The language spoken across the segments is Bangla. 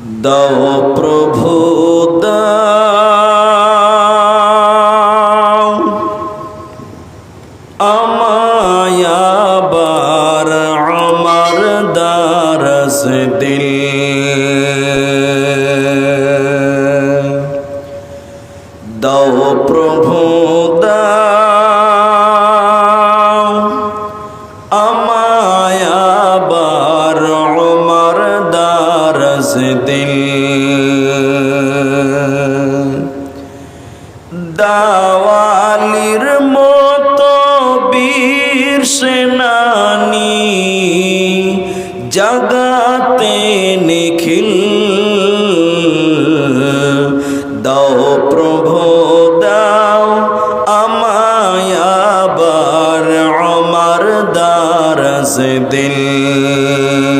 দাও প্রভু দাও। আমায়াবার আমার দারস দিল। দাও প্রভু দাও। দিল দাওয়ালির মতো বীর সেনানি জগাতে নিখিল। দাও প্রভু দাও দিল।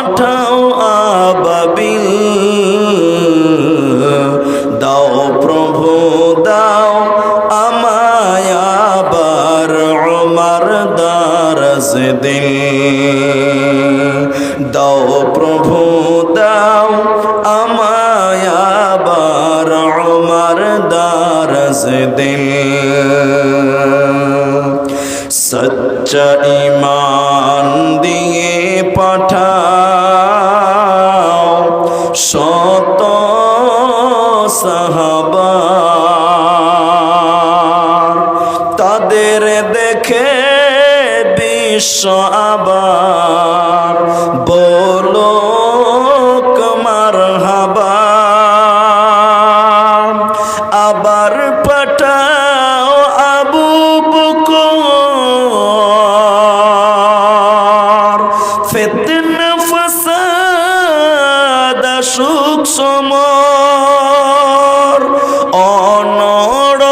পাঠাও আবাবিল। দাও প্রভু, দাও আমায় আবার দারস দিল। দাও প্রভু, দাও আমায় আবার দারস দিল। সচ্চা ইমান দিয়ে পাঠাও শত সাহাবা তাদের দেখে বিশ্ব আবার বলো কমার হাবা আবার পাঠাও আবু বকর। ফেতন সমর, অনড়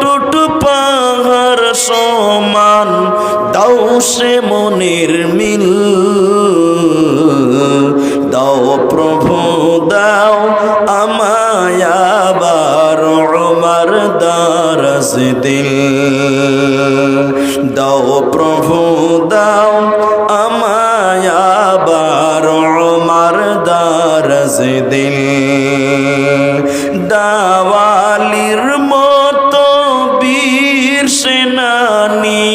টুট পাহাড় সমান, দাও সে মনের মিল। দাও প্রভু, দাও আমায়াবার আমার দারস দিল। দাও প্রভু, দাও আমায়াবার আমার দারস দিন দাওয়ালির মতো বীর সেনানি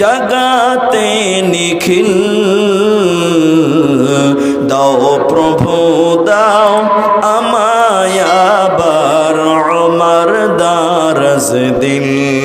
জগাতে নিখিল। দাও প্রভু, দাও আমায় আবার আমার দারাজ দিল।